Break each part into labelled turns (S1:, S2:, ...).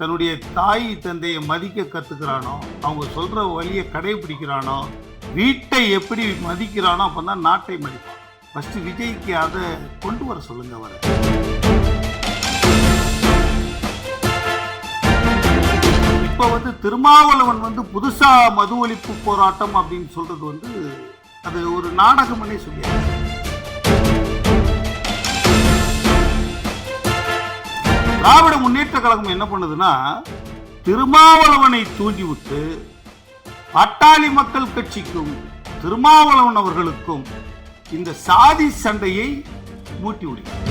S1: தன்னுடைய தாய் தந்தையை மதிக்க கற்றுக்கிறானோ அவங்க சொல்கிற வழியை கடைபிடிக்கிறானோ வீட்டை எப்படி மதிக்கிறானோ அப்பதான் நாட்டை மதிப்பான். ஃபஸ்ட்டு விஜய்க்கு அதை கொண்டு வர சொல்லுங்க அவரை. இப்போ வந்து திருமாவளவன் வந்து புதுசாக மது ஒழிப்பு போராட்டம் அப்படின்னு சொல்கிறது வந்து அது ஒரு நாடகம்னே சொல்லியாச்சு. திராவிட முன்னேற்ற கழகம் என்ன பண்ணுதுன்னா திருமாவளவனை தூண்டிவிட்டு பட்டாளி மக்கள் கட்சிக்கும் திருமாவளவன் அவர்களுக்கும் இந்த சாதி சண்டையை மூட்டி விடுகிறது.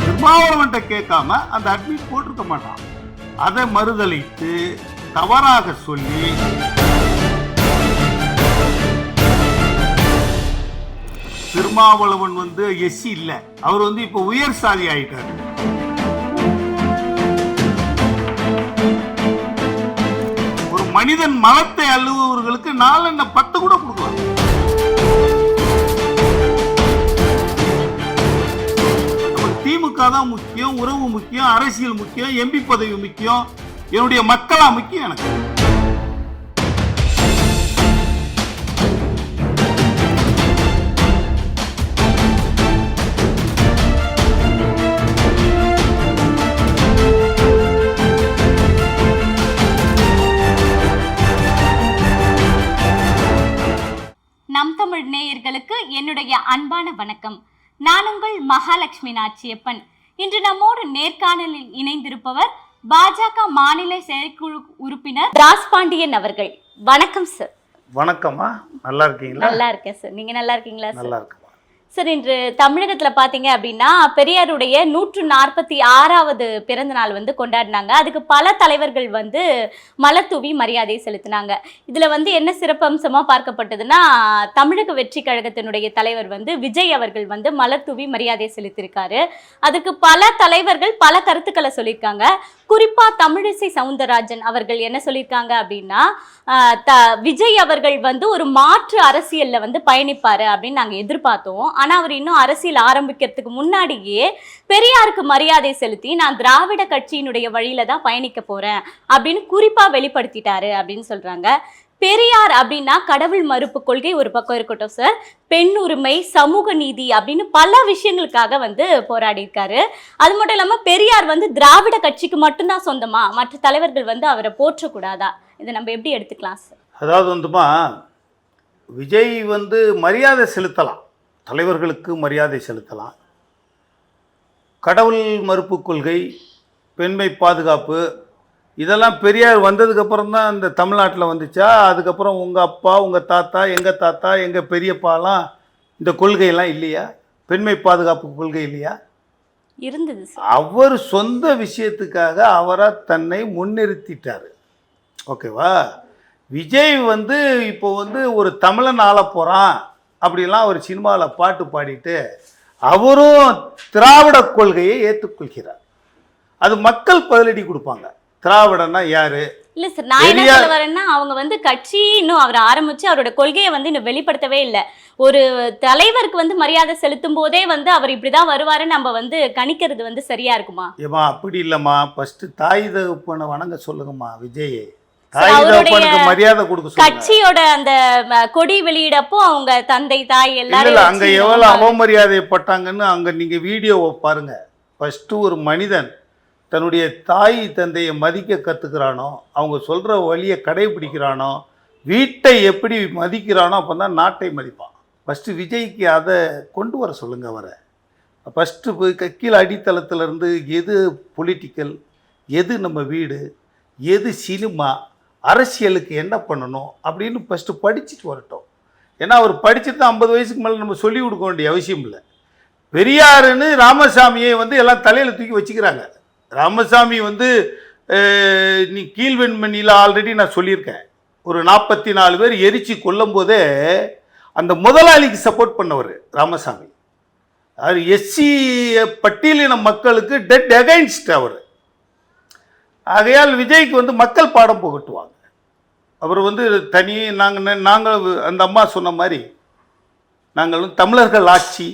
S1: திருமாவளவன்கிட்ட கேட்காம அந்த அட்மிட் போட்டிருக்க மாட்டான். அதை மறுதளித்து தவறாக சொல்லி திருமாவளவன் வந்து எஸ்சி இல்ல. அவர் வந்து இப்ப உயர் சாதி ஆயிட்டார். ஒரு மனிதன் மலத்தை அள்ளுபவர்களுக்கு என்ன பத்து கூட கொடுக்கலாம் திமுக தான் முக்கியம் உறவு முக்கியம் அரசியல் முக்கியம் எம்பி பதவி முக்கியம் என்னுடைய மக்களா முக்கியம் எனக்கு.
S2: நான் உங்கள் மகாலட்சுமி நாச்சியப்பன். இன்று நம்மோடு நேர்காணலில் இணைந்திருப்பவர் பாஜக மாநில செயற்குழு உறுப்பினர் ராஸ் பாண்டியன் அவர்கள். வணக்கம் சார்
S1: வணக்கம்மா. நல்லா இருக்கீங்களா?
S2: நல்லா இருக்கேன் சார் நீங்க நல்லா இருக்கீங்களா சார்
S1: நல்லா இருக்குமா
S2: சார் இன்று தமிழகத்தில் பார்த்தீங்க அப்படின்னா பெரியாருடைய நூற்று நாற்பத்தி ஆறாவது பிறந்த நாள் வந்து கொண்டாடினாங்க. அதுக்கு பல தலைவர்கள் வந்து மலர் தூவி மரியாதை செலுத்தினாங்க. இதில் வந்து என்ன சிறப்பம்சமாக பார்க்கப்பட்டதுன்னா தமிழக வெற்றி கழகத்தினுடைய தலைவர் வந்து விஜய் அவர்கள் வந்து மலர் தூவி மரியாதை செலுத்தியிருக்காரு. அதுக்கு பல தலைவர்கள் பல கருத்துக்களை சொல்லியிருக்காங்க. குறிப்பாக தமிழிசை சவுந்தரராஜன் அவர்கள் என்ன சொல்லியிருக்காங்க அப்படின்னா த விஜய் அவர்கள் வந்து ஒரு மாற்று அரசியலில் வந்து பயணிப்பார் அப்படின்னு நாங்கள் எதிர்பார்த்தோம் ஆனா அவர் இன்னும் அரசியல் ஆரம்பிக்கிறதுக்கு முன்னாடியே பெரியாருக்கு மரியாதை செலுத்தி நான் திராவிட கட்சியினுடைய வழியில தான் பயணிக்க போறேன் அப்படின்னு குறிப்பா வெளிப்படுத்திட்டாரு அப்படின்னு சொல்றாங்க. பெரியார் அப்படின்னா கடவுள் மறுப்பு கொள்கை ஒரு பக்கம் இருக்கட்டும் சார். பெண் உரிமை சமூக நீதி அப்படின்னு பல விஷயங்களுக்காக வந்து போராடி இருக்காரு அது மட்டும் இல்லாம பெரியார் வந்து திராவிட கட்சிக்கு மட்டும்தான் சொந்தமா? மற்ற தலைவர்கள் வந்து அவரை போற்றக்கூடாதா? இதை நம்ம எப்படி எடுத்துக்கலாம் சார்?
S1: அதாவது வந்துமா விஜய் வந்து மரியாதை செலுத்தலாம். தலைவர்களுக்கு மரியாதை செலுத்தலாம். கடவுள் மறுப்பு கொள்கை பெண்மை பாதுகாப்பு இதெல்லாம் பெரியார் வந்ததுக்கப்புறம் தான் இந்த தமிழ்நாட்டில் வந்துச்சா? அதுக்கப்புறம் உங்கள் அப்பா உங்கள் தாத்தா எங்கள் தாத்தா எங்கள் பெரியப்பாலாம் இந்த கொள்கையெல்லாம் இல்லையா? பெண்மை பாதுகாப்பு கொள்கை இல்லையா?
S2: இருந்தது
S1: அவர் சொந்த விஷயத்துக்காக அவரை தன்னை முன்னிறுத்திட்டார். ஓகேவா? விஜய் வந்து இப்போ வந்து ஒரு தமிழன் ஆள போகிறான் அப்படிலாம் ஒரு சினிமாவில் பாட்டு பாடிட்டு அவரும் திராவிட கொள்கையை ஏற்றுக்கொள்கிறார். அது மக்கள் பதிலடி கொடுப்பாங்க. திராவிடன்னா யாரு?
S2: இல்ல சார் நான் என்ன சொல்ல வரேன்னா அவங்க வந்து கட்சி இன்னும் அவர் ஆரம்பிச்சு அவரோட கொள்கையை வந்து இன்னும் வெளிப்படுத்தவே இல்லை. ஒரு தலைவருக்கு வந்து மரியாதை செலுத்தும் போதே வந்து அவர் இப்படிதான் வருவாருன்னு நம்ம வந்து கணிக்கிறது வந்து சரியா இருக்குமா?
S1: ஏமா அப்படி இல்லைம்மா. ஃபர்ஸ்ட் தாய் தகப்பனை வணங்க சொல்லுங்கம்மா விஜய். மரியாதை கொடுக்க
S2: கட்சியோட அந்த கொடி வெளியிடப்போ அவங்க தந்தை தாய் எல்லாரும்
S1: அங்க எவ்வளவு அவமரியாதைப்பட்டாங்கன்னு அங்க நீங்க வீடியோவை பாருங்க. ஃபர்ஸ்ட் ஒரு மனிதன் தன்னுடைய தாய் தந்தையை மதிக்க கத்துக்கிறானோ அவங்க சொல்ற வழியை கடைபிடிக்கிறானோ வீட்டை எப்படி மதிக்கிறானோ அப்பதான் நாட்டை மதிப்பான். ஃபர்ஸ்ட் விஜய்க்கு அதை கொண்டு வர சொல்லுங்க அவரை. ஃபஸ்ட்டு போய் கீழே அடித்தளத்துல இருந்து எது பொலிட்டிக்கல் எது நம்ம வீடு எது சினிமா அரசியலுக்கு என்ன பண்ணணும் அப்படின்னு ஃபஸ்ட்டு படிச்சுட்டு வரட்டும். ஏன்னா அவர் படிச்சுட்டு தான் ஐம்பது வயசுக்கு மேலே நம்ம சொல்லி கொடுக்க வேண்டிய அவசியம் இல்லை. பெரியாருன்னு ராமசாமியை வந்து எல்லாம் தலையில் தூக்கி வச்சுக்கிறாங்க. ராமசாமி வந்து நீ கீழ்வெண்மணியில் ஆல்ரெடி நான் சொல்லியிருக்கேன். ஒரு நாற்பத்தி நாலு பேர் எரிச்சு கொல்லும் போதே அந்த முதலாளிக்கு சப்போர்ட் பண்ணவர் ராமசாமி. அவர் எஸ்சி பட்டியலின மக்களுக்கு டெட் அகைன்ஸ்ட் அவர். ஆகையால் விஜய்க்கு வந்து மக்கள் பாடம் புகட்டுவாங்க. அவர் வந்து தனி நாங்கள் நாங்கள் அந்த அம்மா சொன்ன மாதிரி நாங்கள் வந்து தமிழர்கள் ஆட்சி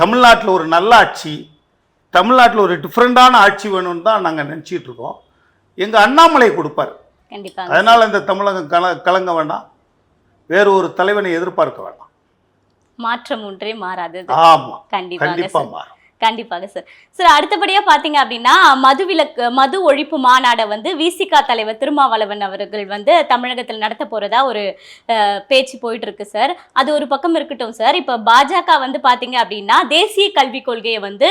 S1: தமிழ்நாட்டில் ஒரு நல்ல ஆட்சி தமிழ்நாட்டில் ஒரு டிஃப்ரெண்டான ஆட்சி வேணும்னு தான் நாங்கள் நினச்சிட்டு இருக்கோம். எங்கள் அண்ணாமலை கொடுப்பார். அதனால் இந்த தமிழகம் கல கலங்க வேண்டாம். வேறு ஒரு தலைவனை எதிர்பார்க்க வேண்டாம்.
S2: மாற்றம் ஒன்றே மாறாதது.
S1: ஆமாம்
S2: கண்டிப்பாக
S1: மாறும்.
S2: கண்டிப்பாக சார் சார் அடுத்தபடியாக பார்த்தீங்க அப்படின்னா மது விலக்கு மது ஒழிப்பு மாநாடை வந்து விசிகா தலைவர் திருமாவளவன் அவர்கள் வந்து தமிழகத்தில் நடத்த போகிறதா ஒரு பேச்சு போயிட்டு இருக்கு சார் அது ஒரு பக்கம் இருக்கட்டும் சார் இப்போ பாஜக வந்து பார்த்தீங்க அப்படின்னா தேசிய கல்விக் கொள்கையை வந்து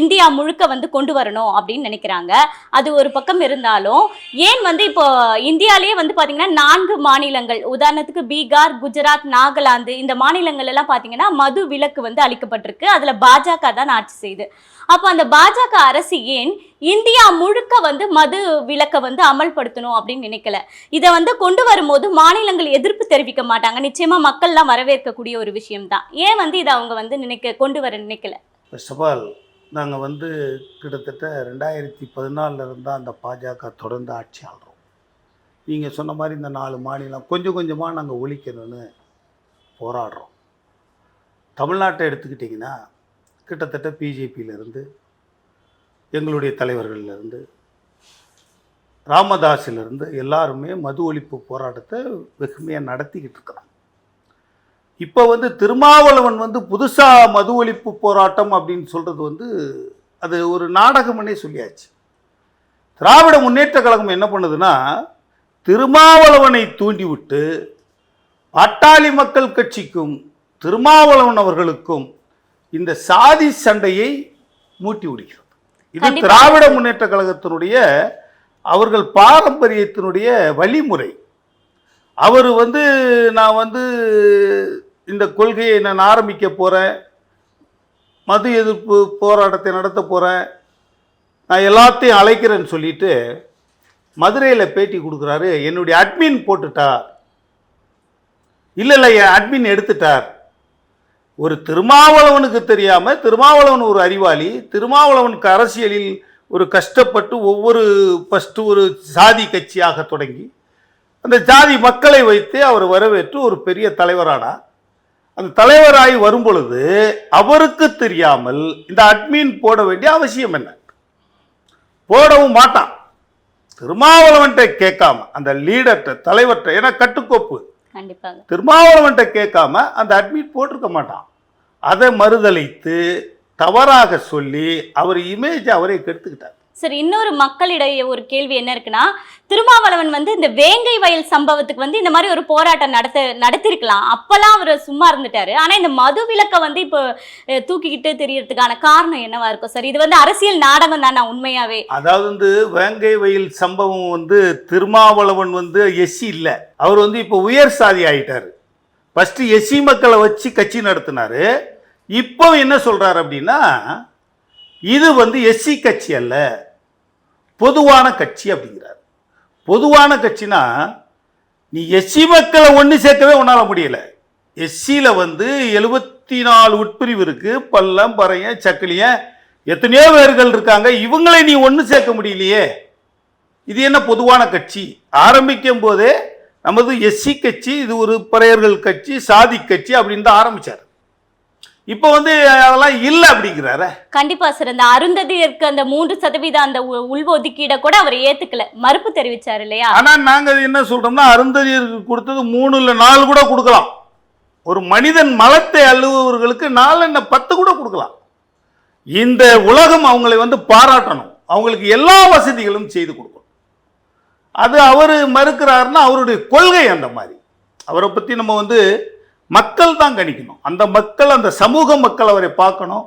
S2: இந்தியா முழுக்க வந்து கொண்டு வரணும் அப்படின்னு நினைக்கிறாங்க. அது ஒரு பக்கம் இருந்தாலும் ஏன் வந்து இப்போ இந்தியாலேயே வந்து பார்த்தீங்கன்னா நான்கு மாநிலங்கள் உதாரணத்துக்கு பீகார் குஜராத் நாகாலாந்து இந்த மாநிலங்கள் எல்லாம் பார்த்தீங்கன்னா மது விலக்கு வந்து அளிக்கப்பட்டிருக்கு. அதில் பாஜக தான் ஆட்சி செய்யுது அப்போ அந்த பாஜக அரசு ஏன் இந்தியா முழுக்க வந்து மது விலக்கை வந்து அமல்படுத்தணும் அப்படின்னு நினைக்கல? இதை வந்து கொண்டு வரும்போது மாநிலங்கள் எதிர்ப்பு தெரிவிக்க மாட்டாங்க. நிச்சயமா மக்கள்லாம் வரவேற்கக்கூடிய ஒரு விஷயம் தான் ஏன் வந்து இதை அவங்க வந்து நினைக்க கொண்டு வர நினைக்கல?
S1: ஃபர்ஸ்ட் ஆஃப் ஆல் நாங்கள் வந்து கிட்டத்தட்ட ரெண்டாயிரத்தி பதினாலில் அந்த பாஜக தொடர்ந்து ஆட்சி ஆள்றோம். நீங்கள் சொன்ன மாதிரி இந்த நாலு மாநிலம் கொஞ்சம் கொஞ்சமாக நாங்கள் ஒழிக்கணும்னு போராடுறோம். தமிழ்நாட்டை எடுத்துக்கிட்டிங்கன்னா கிட்டத்தட்ட பிஜேபியிலேருந்து எங்களுடைய தலைவர்கள்லேருந்து ராமதாஸிலிருந்து எல்லாருமே மது ஒழிப்பு போராட்டத்தை வெகுமையாக நடத்திக்கிட்டு இருக்கிறோம் இப்போ வந்து திருமாவளவன் வந்து புதுசாக மது ஒழிப்பு போராட்டம் அப்படின்னு சொல்கிறது வந்து அது ஒரு நாடகம்னே சொல்லியாச்சு. திராவிட முன்னேற்ற கழகம் என்ன பண்ணுதுன்னா திருமாவளவனை தூண்டிவிட்டு பாட்டாளி மக்கள் கட்சிக்கும் திருமாவளவன் அவர்களுக்கும் இந்த சாதி சண்டையை மூட்டி விடுகிறது. இது. திராவிட முன்னேற்ற கழகத்தினுடைய அவர்கள் பாரம்பரியத்தினுடைய வழிமுறை. அவர் வந்து நான் வந்து இந்த கொள்கையை நான் ஆரம்பிக்க போகிறேன் மது எதிர்ப்பு போராட்டத்தை நடத்த போகிறேன் நான் எல்லாத்தையும் அழைக்கிறேன்னு சொல்லிட்டு மதுரையில் பேட்டி கொடுக்குறாரு. என்னுடைய அட்மின் போட்டுட்டார். இல்லை இல்லை என் அட்மின் எடுத்துட்டார். ஒரு திருமாவளவனுக்கு தெரியாமல் திருமாவளவன் ஒரு அறிவாளி திருமாவளவனுக்கு அரசியலில் ஒரு கஷ்டப்பட்டு ஒவ்வொரு ஃபஸ்ட்டு ஒரு சாதி கட்சியாக தொடங்கி அந்த ஜாதி மக்களை வைத்து அவர் வரவேற்று ஒரு பெரிய தலைவரானார் அந்த தலைவராகி வரும் பொழுது அவருக்கு தெரியாமல் இந்த அட்மின் போட வேண்டிய அவசியம் என்ன? போடவும் மாட்டான். திருமாவளவன்கிட்ட கேட்காம அந்த லீடர்கிட்ட தலைவர்கிட்ட ஏன்னா கட்டுக்கோப்பு.
S2: கண்டிப்பாக.
S1: திருமாவளவன்கிட்ட கேட்காம அந்த அட்மிட் போட்டிருக்க மாட்டான். அதை மறுதளித்து தவறாக சொல்லி அவர் இமேஜ் அவரே கெடுத்துக்கிட்டார்.
S2: சரி இன்னொரு மக்களிடையே ஒரு கேள்வி என்ன இருக்குன்னா திருமாவளவன் வந்து இந்த வேங்கை வயல் சம்பவத்துக்கு வந்து இந்த மாதிரி ஒரு போராட்டம் நடத்த நடத்திருக்கலாம். அப்பெல்லாம் அவர் சும்மா இருந்துட்டாரு. ஆனா இந்த மது விளக்கை வந்து இப்போ தூக்கிக்கிட்டு தெரியறதுக்கான காரணம் என்னவா இருக்கும்? சார் இது வந்து அரசியல் நாடகம் தானா உண்மையாவே.
S1: அதாவது வந்து வேங்கை வயல் சம்பவம் வந்து திருமாவளவன் வந்து எஸ்சி இல்லை. அவர் வந்து இப்போ உயர் சாதி ஆயிட்டாரு. ஃபஸ்ட்டு எஸ்சி மக்களை வச்சு கட்சி நடத்தினாரு. இப்போ என்ன சொல்றாரு அப்படின்னா இது வந்து எஸ்சி கட்சி அல்ல. பொதுவான கட்சி அப்படிங்கிறார். பொதுவான கட்சினா நீ எஸ்சி மக்களை ஒன்று சேர்க்கவே உன்னால் முடியலை. எஸ்சியில் வந்து எழுபத்தி நாலு உட்பிரிவு இருக்குது பள்ளம் பறையன் சக்கிலியன் எத்தனையோ பேர்கள் இருக்காங்க. இவங்களை நீ ஒன்று சேர்க்க முடியலையே. இது என்ன பொதுவான கட்சி? ஆரம்பிக்கும் போதே நமது எஸ்சி கட்சி இது ஒரு பறையர்கள் கட்சி சாதி கட்சி அப்படின்னு தான் ஆரம்பிச்சார். இப்போ வந்து அதெல்லாம் இல்லை அப்படிங்கிறார.
S2: கண்டிப்பா சார் அந்த அருந்ததியருக்கு அந்த மூன்று சதவீதம் அந்த உள்ஒதுக்கீடை கூட அவர் ஏத்துக்கல. மறுப்பு தெரிவிச்சார் இல்லையா?
S1: ஆனால் நாங்கள் என்ன சொல்றோம்னா அருந்ததியருக்கு கொடுத்தது மூணு இல்லை நாலு கூட கொடுக்கலாம். ஒரு மனிதன் மலத்தை அள்ளுபவர்களுக்கு நாலு என்ன பத்து கூட கொடுக்கலாம். இந்த உலகம் அவங்களை வந்து பாராட்டணும். அவங்களுக்கு எல்லா வசதிகளும் செய்து கொடுக்கணும். அது அவர் மறுக்கிறாருன்னா அவருடைய கொள்கை அந்த மாதிரி. அவரை பற்றி நம்ம வந்து மக்கள் தான் கணிக்கணும். அந்த மக்கள் அந்த சமூக மக்கள் அவரை பார்க்கணும்.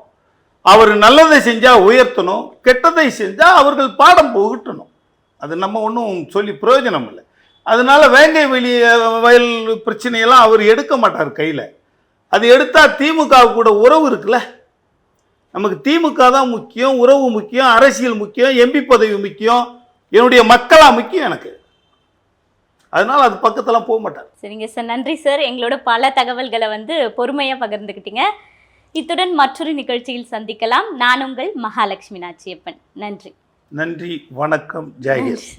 S1: அவர் நல்லதை செஞ்சால் உயர்த்தணும். கெட்டதை செஞ்சால் அவர்கள் பாடம் புகட்டணும். அது நம்ம ஒன்றும் சொல்லி பிரயோஜனம் இல்லை அதனால வேங்கை வெளி வயல் பிரச்சனையெல்லாம் அவர் எடுக்க மாட்டார் கையில். அது எடுத்தால் திமுக கூட உறவு இருக்குல்ல? நமக்கு திமுக தான் முக்கியம் உறவு முக்கியம் அரசியல் முக்கியம் எம்பி பதவி முக்கியம். என்னுடைய மக்களாக முக்கியம் எனக்கு. அதனால அது பக்கத்தெல்லாம் போக மாட்டார்.
S2: சரிங்க சார். நன்றி சார். எங்களோட பல தகவல்களை வந்து பொறுமையா பகிர்ந்துக்கிட்டீங்க இத்துடன் மற்றொரு நிகழ்ச்சியில் சந்திக்கலாம். நான் உங்கள் மகாலட்சுமி நாச்சியப்பன். நன்றி.
S1: நன்றி. வணக்கம். ஜெயகேஷ்